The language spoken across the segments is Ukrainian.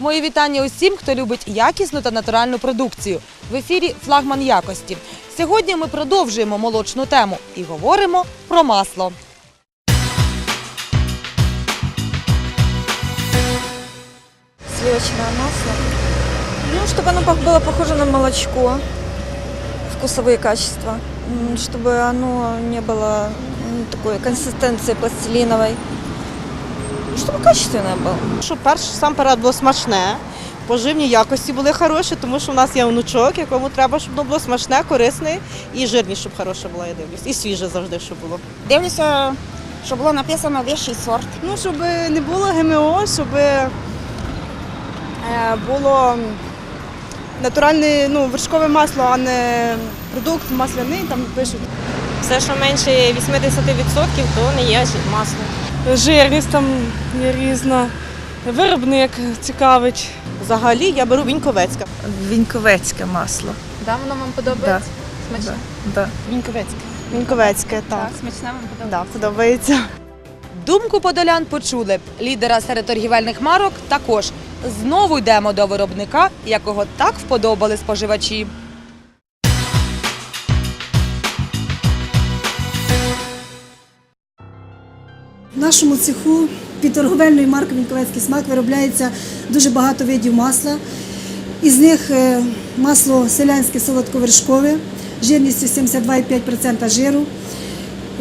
Мої вітання усім, хто любить якісну та натуральну продукцію. В ефірі флагман якості. Сьогодні ми продовжуємо молочну тему і говоримо про масло. Сливочное масло. Ну, чтобы оно пох- было похоже на молочко. Вкусовые качества. М, Чтобы оно не было м, такой консистенции пластилиновой. Ну, Чтобы качественное было. Щоб перш сам перед було смачне, поживні якості були хороші, тому що в нас є внучок, якому треба, щоб воно було смачне, корисне і жирність, щоб хороше було, я дивлюсь. І свіже завжди, щоб було. Дивлюся, що було написано вищий сорт. Ну, щоб не було ГМО, щоб е, було натуральне ну, вершкове масло, а не продукт масляний, там пишуть. Все, що менше 80%, то не є масло. Жирність там є різна, виробник цікавить. Взагалі я беру віньковецьке. Віньковецьке масло. Да, воно вам подобається? Смачне? Да. Віньковецьке. Віньковецьке, так. Так, смачне вам подобається? Да, подобається. Думку подолян почули. Лідера серед торгівельних марок також. Знову йдемо до виробника, якого так вподобали споживачі. Нашому цеху під торговельною маркою Вінковецький смак виробляється дуже багато видів масла. Із них е, масло селянське солодковершкове, жирністю 72,5% жиру.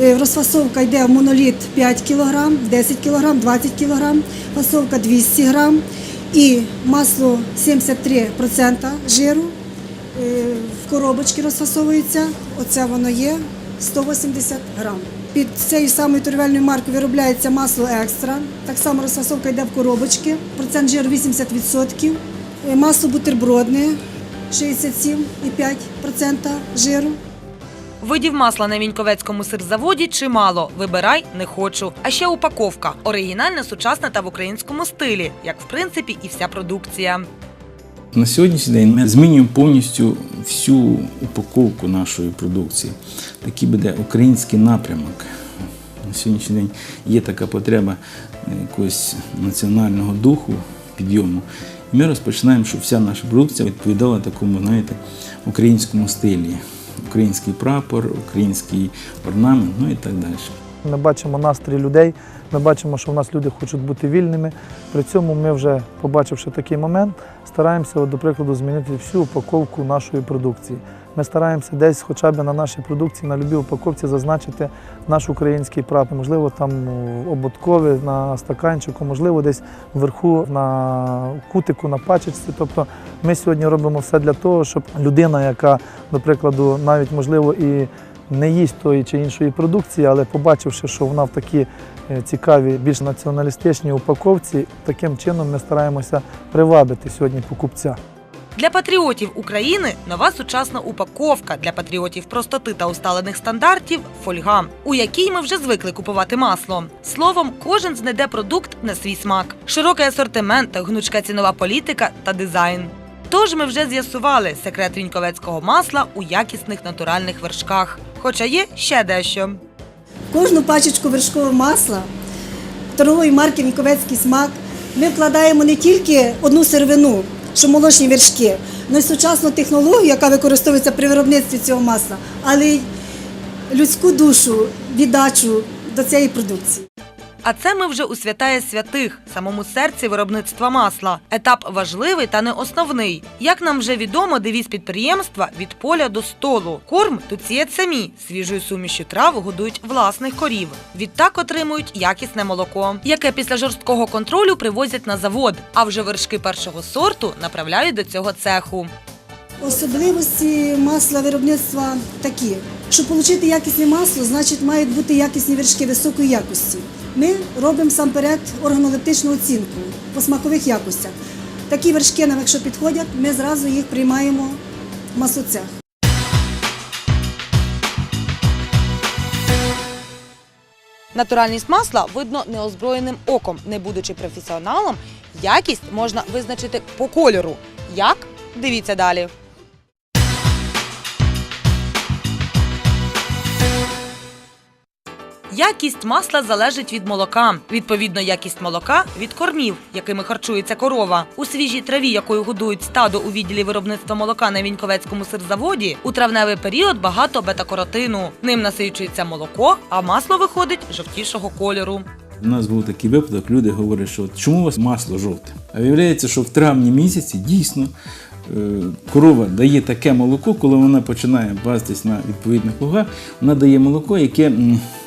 Е, Розфасовка йде в моноліт 5 кг, 10 кг, 20 кг, фасовка 200 г і масло 73% жиру. Е, В коробочки розфасовується. Оце воно є 180 грам. Під цією самою торгівельною маркою виробляється масло екстра. Так само розфасовка йде в коробочки. Процент жиру 80%. Е, Масло бутербродне 67,5% жиру. Видів масла на Віньковецькому сирзаводі чимало. Вибирай не хочу. А ще упаковка оригінальна, сучасна та в українському стилі, як в принципі і вся продукція. На сьогоднішній день ми змінюємо повністю всю упаковку нашої продукції. Такий буде український напрямок. На сьогоднішній день є така потреба е, якогось національного духу, підйому. І ми розпочинаємо, щоб вся наша продукція відповідала такому, знаєте, українському стилі. Український прапор, український орнамент, ну і так далі. Ми бачимо настрій людей, ми бачимо, що в нас люди хочуть бути вільними. При цьому ми вже, побачивши такий момент, стараємося, до прикладу, змінити всю упаковку нашої продукції. Ми стараємося десь хоча б на нашій продукції, на любій упаковці зазначити наш український прапор. Можливо, там ободковий на стаканчику, можливо, десь вверху на кутику, на пачечці. Тобто ми сьогодні робимо все для того, щоб людина, яка, до прикладу, навіть можливо і не їсть тої чи іншої продукції, але побачивши, що вона в такій е, цікавій, більш націоналістичній упаковці, таким чином ми стараємося привабити сьогодні покупця. Для патріотів України нова сучасна упаковка для патріотів простоти та усталених стандартів фольга, у якій ми вже звикли купувати масло. Словом, кожен знайде продукт на свій смак, широкий асортимент, гнучка цінова політика та дизайн. Тож ми вже з'ясували секрет віньковецького масла у якісних натуральних вершках. Хоча є ще дещо. Кожну пачечку вершкового масла торгової марки Віковецький смак ми вкладаємо не тільки одну сировину, що молочні вершки, але й сучасну технологію, яка використовується при виробництві цього масла, але й людську душу, віддачу до цієї продукції. А це ми вже у святає святих, самому серці виробництва масла. Етап важливий та не основний. Як нам вже відомо, девіз підприємства від поля до столу. Корм тут сіять самі. Свіжою сумішю трав годують власних корів. Відтак отримують якісне молоко, яке після жорсткого контролю привозять на завод. А вже вершки першого сорту направляють до цього цеху. Особливості масла виробництва такі. Щоб отримати якісне масло, значить мають бути якісні вершки високої якості. Ми робимо самперед органолептичну оцінку по смакових якостях. Такі вершки нам, якщо підходять, ми зразу їх приймаємо в маслоцех. Натуральність масла видно неозброєним оком. Не будучи професіоналом, якість можна визначити по кольору. Як? Дивіться далі. Якість масла залежить від молока. Відповідно, якість молока від кормів, якими харчується корова. У свіжій траві, якою годують стадо у відділі виробництва молока на Віньковецькому сирзаводі, у травневий період багато бета-каротину. Ним насичується молоко, а масло виходить жовтішого кольору. У нас був такий випадок, люди говорять, що чому у вас масло жовте? А виявляється, що в травні місяці дійсно корова дає таке молоко, коли вона починає пастись на відповідних лугах, вона дає молоко, яке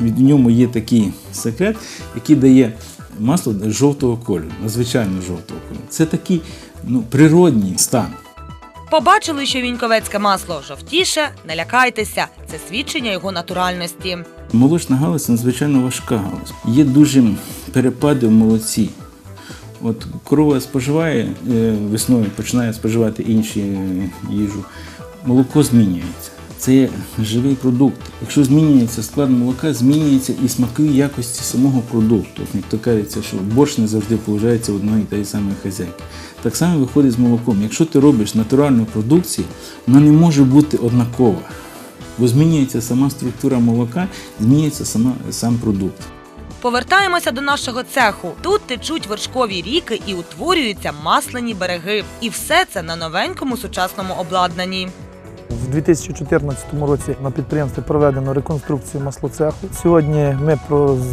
від ньому є такий секрет, який дає масло жовтого кольору, надзвичайно жовтого кольору. Це такий ну, природній стан. Побачили, що віньковецьке масло жовтіше, не лякайтеся. Це свідчення його натуральності. Молочна галузь надзвичайно важка галузь. Є дуже перепади в молоці. От корова споживає е, весною, починає споживати інші е, їжу, молоко змінюється. Це живий продукт. Якщо змінюється склад молока, змінюється і смакові якості самого продукту. От, Як то кажеться, що борщ не завжди виходить в одної та й самої хазяйки. Так само виходить з молоком. Якщо ти робиш натуральну продукцію, вона не може бути однакова. Бо змінюється сама структура молока, змінюється сама, сам продукт. Повертаємося до нашого цеху. Тут течуть вершкові ріки і утворюються масляні береги. І все це на новенькому сучасному обладнанні. В 2014 році на підприємстві проведено реконструкцію маслоцеху. Сьогодні ми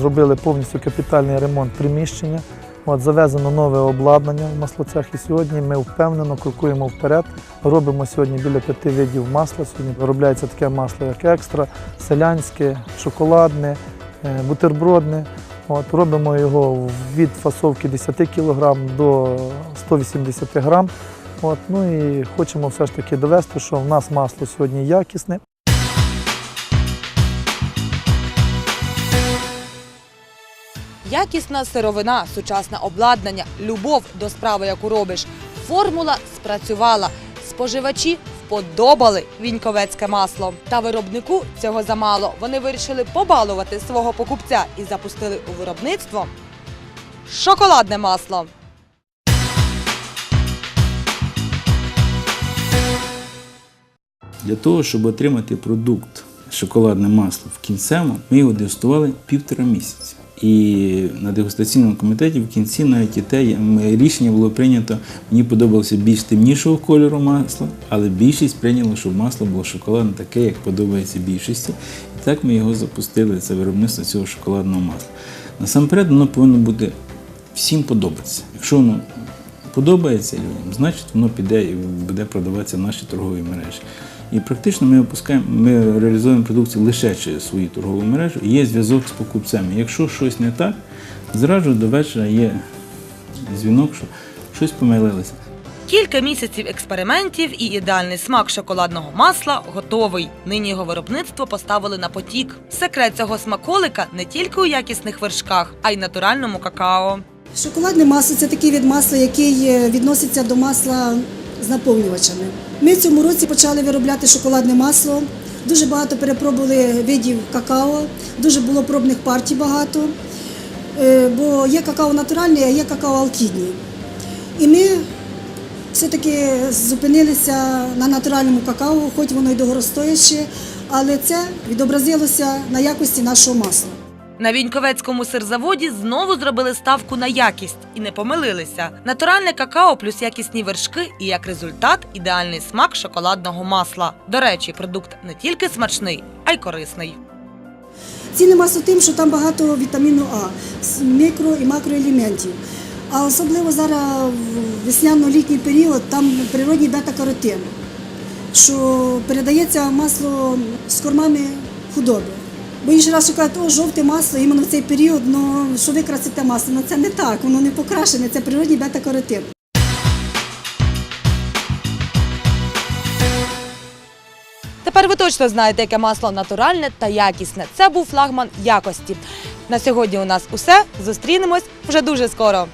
зробили повністю капітальний ремонт приміщення. От, завезено нове обладнання в маслоцех. І сьогодні ми впевнено крокуємо вперед. Робимо сьогодні біля п'яти видів масла. Сьогодні виробляється таке масло, як екстра, селянське, шоколадне, е, бутербродне. От, робимо його від фасовки 10 кг до 180 грам. От, ну і хочемо все ж таки довести, що в нас масло сьогодні якісне. Якісна сировина, сучасне обладнання, любов до справи, яку робиш. Формула спрацювала. Споживачі вподобали віньковецьке масло. Та виробнику цього замало. Вони вирішили побалувати свого покупця і запустили у виробництво шоколадне масло. Для того, щоб отримати продукт шоколадне масло в кінцевому, ми його дегустували півтора місяця. І на дегустаційному комітеті в кінці навіть і те рішення було прийнято. Мені подобалося більш темнішого кольору масла, але більшість прийняла, щоб масло було шоколадне таке, як подобається більшості. І так ми його запустили, це виробництво цього шоколадного масла. Насамперед, воно повинно бути всім подобатися. Якщо воно подобається людям, значить воно піде і буде продаватися в нашій торговій мережі. І практично ми випускаємо, ми реалізуємо продукцію лише через свою торгову мережу. І є зв'язок з покупцем. Якщо щось не так, зразу до вечора є дзвінок, що щось помилилося. Кілька місяців експериментів і ідеальний смак шоколадного масла готовий. Нині його виробництво поставили на потік. Секрет цього смаколика не тільки у якісних вершках, а й натуральному какао. Шоколадне масло це такий від масла, який е, відноситься до масла з наповнювачами. Ми в цьому році почали виробляти шоколадне масло. Дуже багато перепробували видів какао, дуже було пробних партій багато. Е, Бо є какао натуральне, а є какао алкідні. І ми все-таки зупинилися на натуральному какао, хоч воно й дорогостояще, але це відобразилося на якості нашого масла. На Віньковецькому сирзаводі знову зробили ставку на якість і не помилилися. Натуральне какао плюс якісні вершки і як результат ідеальний смак шоколадного масла. До речі, продукт не тільки смачний, а й корисний. Цінне масло тим, що там багато вітаміну А, мікро і макроелементів. А особливо зараз в весняно-літній період там природній бета-каротин, що передається масло з кормами худоби. Бо інший раз кажуть, о, жовте масло, іменно в цей період, ну що ви красите масло. Ну це не так, воно не покрашене, це природній бета-каротин. Тепер ви точно знаєте, яке масло натуральне та якісне. Це був флагман якості. На сьогодні у нас усе. Зустрінемось вже дуже скоро.